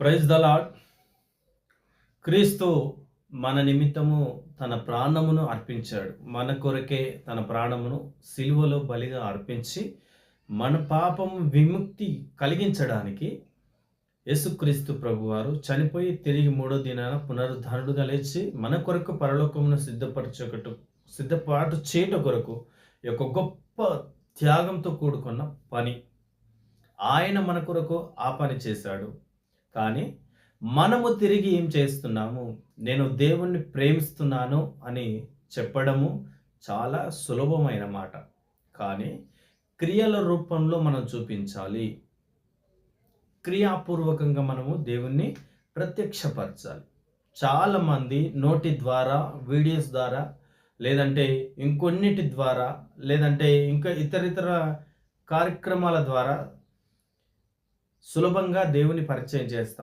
Praise the lord క్రీస్తు మన నిమిత్తము తన ప్రాణమును అర్పించాడు. మన కొరకే తన ప్రాణమును సిలువలో బలిగా అర్పించి మన పాపం విముక్తి కలిగించడానికి యేసుక్రీస్తు ప్రభువారు చనిపోయి తిరిగి మూడో దినాన పునరుద్ధరణుడుగా లేచి మన కొరకు పరలోకమును సిద్ధపరచకటు సిద్ధపాటు చేయట కొరకు యొక్క గొప్ప త్యాగంతో కూడుకున్న పని. ఆయన మన కొరకు ఆ పని చేశాడు. కానీ మనము తిరిగి ఏం చేస్తున్నాము? నేను దేవుణ్ణి ప్రేమిస్తున్నాను అని చెప్పడము చాలా సులభమైన మాట. కానీ క్రియల రూపంలో మనం చూపించాలి. క్రియాపూర్వకంగా మనము దేవుణ్ణి ప్రత్యక్షపరచాలి. చాలామంది నోటి ద్వారా వీడియోస్ ద్వారా లేదంటే ఇంకొన్నిటి ద్వారా లేదంటే ఇంకా ఇతర ఇతర కార్యక్రమాల ద్వారా సులభంగా దేవుని పరిచయం చేస్తాం.